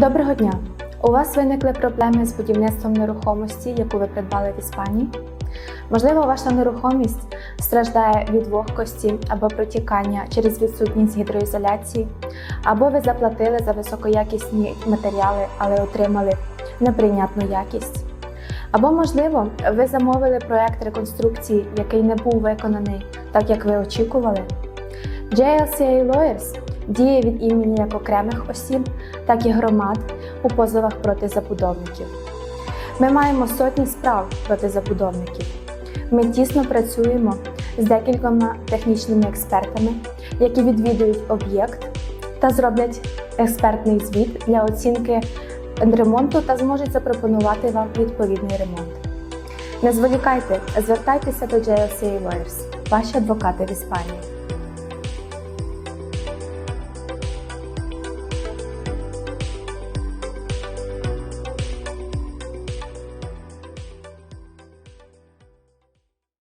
Доброго дня! У вас виникли проблеми з будівництвом нерухомості, яку ви придбали в Іспанії? Можливо, ваша нерухомість страждає від вогкості або протікання через відсутність гідроізоляції, або ви заплатили за високоякісні матеріали, але отримали неприйнятну якість. Або, можливо, ви замовили проект реконструкції, який не був виконаний так, як ви очікували. JLCA Lawyers діє від імені як окремих осіб, так і громад у позовах проти забудовників. Ми маємо сотні справ проти забудовників. Ми тісно працюємо з декількома технічними експертами, які відвідують об'єкт та зроблять експертний звіт для оцінки ремонту та зможуть запропонувати вам відповідний ремонт. Не зволікайте, звертайтеся до JLCA Lawyers, ваші адвокати в Іспанії.